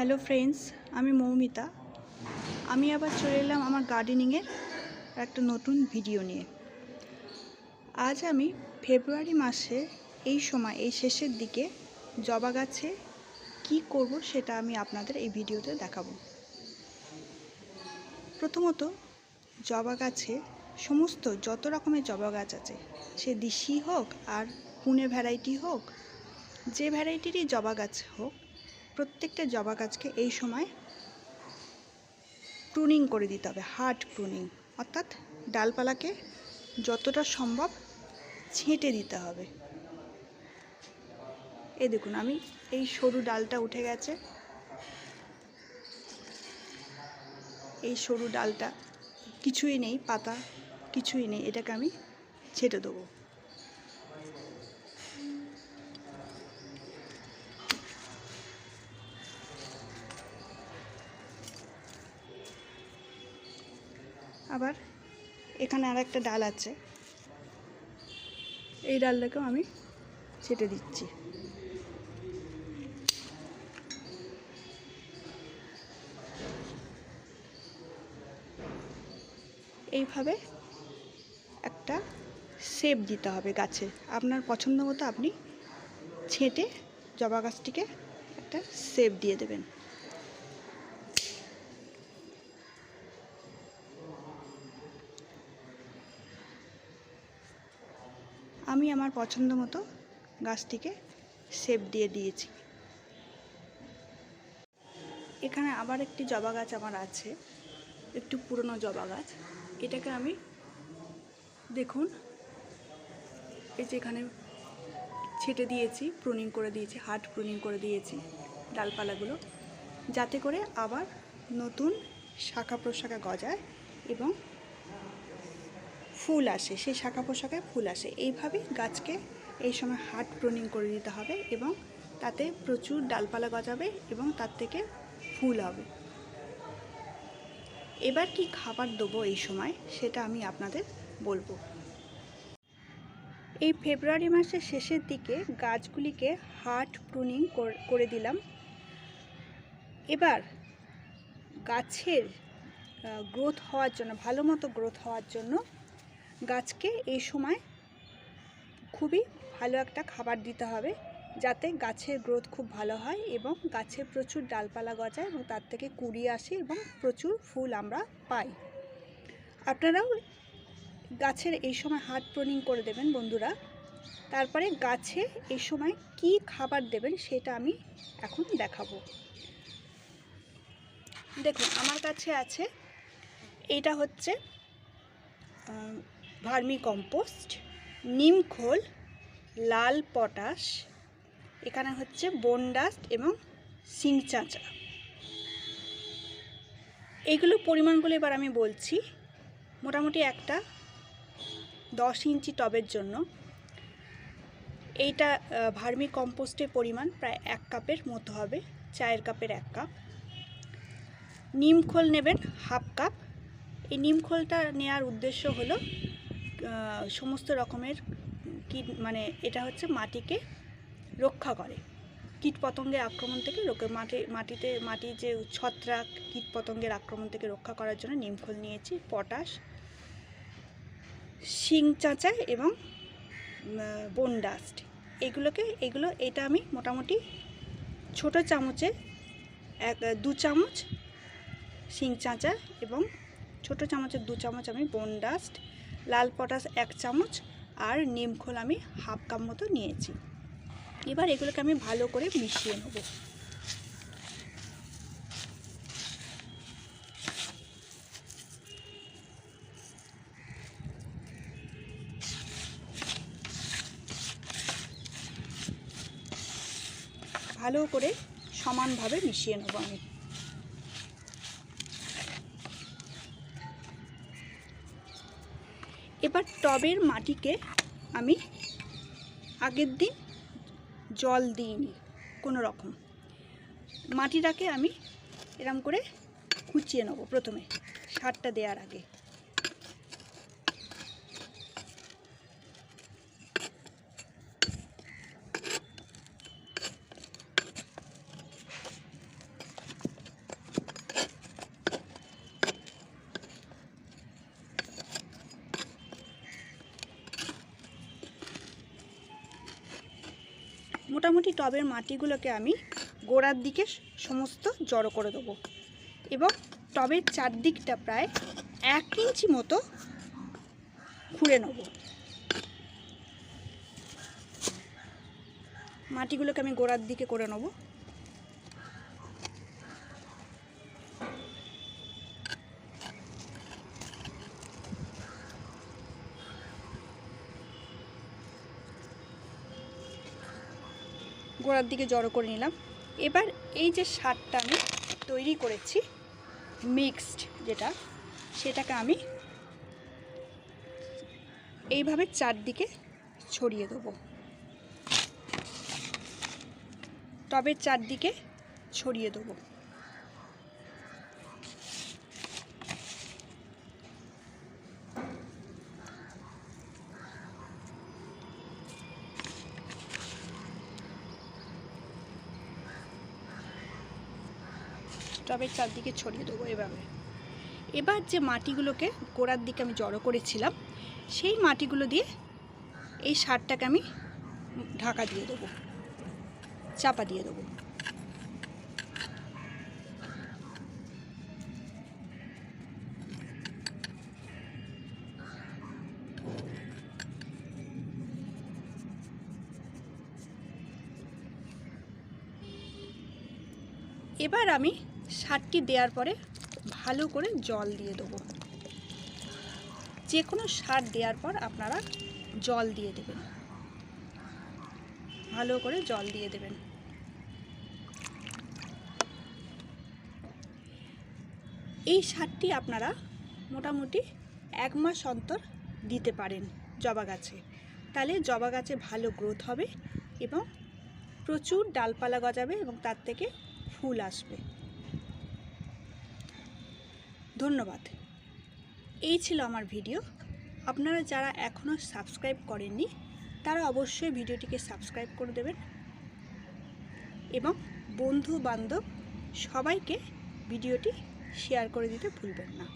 Hello friends, আমি মৌমিতা। আমি আবার চলে এলাম আমার গার্ডেনিংয়ের একটা নতুন ভিডিও নিয়ে। আজ আমি ফেব্রুয়ারি মাসে এই সময়, এই শেষের দিকে জবা গাছে কি করব সেটা আমি আপনাদের এই ভিডিওতে দেখাবো। প্রথমত, জবা গাছে সমস্ত যত রকমের জবা গাছ আছে, সে দিশি হোক আর পুনে ভ্যারাইটি হোক, যে ভ্যারাইটিরই জবা গাছ হোক প্রত্যেকটা জবা গাছকে এই সময় প্রুনিং করে দিতে হবে হার্ড প্রুনিং অর্থাৎ ডালপালাকে যতটা সম্ভব ছেঁটে দিতে হবে। এ দেখুন, আমি এই সরু ডালটা উঠে গেছে। এই সরু ডালটা কিছুই নেই, পাতা কিছুই নেই, এটাকে আমি ছেঁটে দেবো। আবার এখানে আর একটা ডাল আছে। এই ডালটাকেও আমি ছেটে দিচ্ছি। এইভাবে একটা শেপ দিতে হবে গাছে। আপনার পছন্দ মতো আপনি ছেঁটে জবা গাছটিকে একটা শেপ দিয়ে দেবেন। আমি আমার পছন্দ মতো গাছটিকে শেপ দিয়ে দিয়েছি। এখানে আবার একটি জবা গাছ আমার আছে, একটু পুরনো জবা গাছ। এটাকে আমি, দেখুন, এই যে এখানে ছেটে দিয়েছি প্রুনিং করে দিয়েছি হার্ড প্রুনিং করে দিয়েছি ডালপালাগুলো, যাতে করে আবার নতুন শাখা প্রশাখা গজায় এবং ফুল আসে, সেই শাখা পোশাকে ফুল আসে। এইভাবে গাছকে এই সময় হার্ড প্রুনিং করে দিতে হবে এবং তাতে প্রচুর ডালপালা গজাবে এবং তার থেকে ফুল হবে। এবার কি খাবার দেবো এই সময়, সেটা আমি আপনাদের বলব। এই ফেব্রুয়ারি মাসের শেষের দিকে গাছগুলিকে হার্ড প্রুনিং করে দিলাম। এবার গাছের গ্রোথ হওয়ার জন্য, ভালো মতো গ্রোথ হওয়ার জন্য গাছকে এই সময় খুবই ভালো একটা খাবার দিতে হবে যাতে গাছের গ্রোথ খুব ভালো হয় এবং গাছে প্রচুর ডালপালা গজায় এবং তার থেকে কুড়ি আসে এবং প্রচুর ফুল আমরা পাই। আপনারাও গাছের এই সময় হার্ড প্রনিং করে দেবেন বন্ধুরা। তারপরে গাছে এই সময় কি খাবার দেবেন সেটা আমি এখন দেখাবো। দেখুন, আমার কাছে আছে, এটা হচ্ছে ভার্মি কম্পোস্ট, নিম খোল, লাল পটাশ, এখানে হচ্ছে বোন ডাস্ট এবং সিং চাঁচা। এইগুলো পরিমাণগুলো এবার আমি বলছি। মোটামুটি একটা দশ ইঞ্চি টবের জন্য। এইটা ভার্মি কম্পোস্টের পরিমাণ প্রায় এক কাপের মতো হবে, চায়ের কাপের এক কাপ। নিম খোল নেবেন হাফ কাপ। এই নিম খোলটা নেওয়ার উদ্দেশ্য হলো সমস্ত রকমের কীট মানে এটা হচ্ছে মাটিকে রক্ষা করে। কীট পতঙ্গের আক্রমণ থেকে মাটি, মাটিতে মাটির যে ছত্রাক কীট পতঙ্গের আক্রমণ থেকে রক্ষা করার জন্য নিমখোল নিয়েছি, পটাশ, শিং চাঁচা এবং বোন ডাস্ট। এগুলোকে, এগুলো, এটা আমি মোটামুটি ছোট চামচে, এক, দু চামচ শিং চাঁচা এবং ছোট চামচের দু চামচ আমি বোন ডাস্ট লাল পটাশ এক চামচ আর নিমখোল আমি হাফ কাপ মতো নিয়েছি। এবার এগুলোকে আমি ভালো করে মিশিয়ে নেব। ভালো করে সমানভাবে মিশিয়ে নেব আমি। এবার টবের মাটিকে আমি আগের দিন জল দিইনি, কোনো রকম। মাটিটাকে আমি এরম করে কুচিয়ে নেব প্রথমে, সারটা দেওয়ার আগে। মোটামুটি টবের মাটিগুলোকে আমি গোড়ার দিকে সমস্ত জড়ো করে দেবো। এবং টবের চারদিকটা প্রায় এক ইঞ্চি মতো খুঁড়ে নেব। মাটিগুলোকে আমি গোড়ার দিকে করে নেব। গোড়ার দিকে জড়ো করে নিলাম। এবার এই যে সারটা আমি তৈরি করেছি, মিক্সড যেটা, সেটাকে আমি এইভাবে চারদিকে ছড়িয়ে দেব। টবের চারদিকে ছড়িয়ে দেবো। টবের চারদিকে ছড়িয়ে দেবো এভাবে। এবার যে মাটিগুলোকে গোড়ার দিকে আমি জড়ো করেছিলাম, সেই মাটিগুলো দিয়ে এই সারটাকে আমি ঢাকা দিয়ে দেবো, চাপা দিয়ে দেবো। এবার আমি সারটি দেওয়ার পরে ভালো করে জল দিয়ে দেবো। যে কোনো সার দেওয়ার পর আপনারা জল দিয়ে দেবেন। ভালো করে জল দিয়ে দেবেন। এই সারটি আপনারা মোটামুটি এক মাস অন্তর দিতে পারেন জবা গাছে। তাহলে জবা গাছে ভালো গ্রোথ হবে এবং প্রচুর ডালপালা গজাবে এবং তার থেকে ফুল আসবে। ধন্যবাদ। এই ছিল আমার ভিডিও। আপনারা যারা এখনও সাবস্ক্রাইব করেননি, তারা অবশ্যই ভিডিওটিকে সাবস্ক্রাইব করে দেবেন এবং বন্ধু বান্ধব সবাইকে ভিডিওটি শেয়ার করে দিতে ভুলবেন না।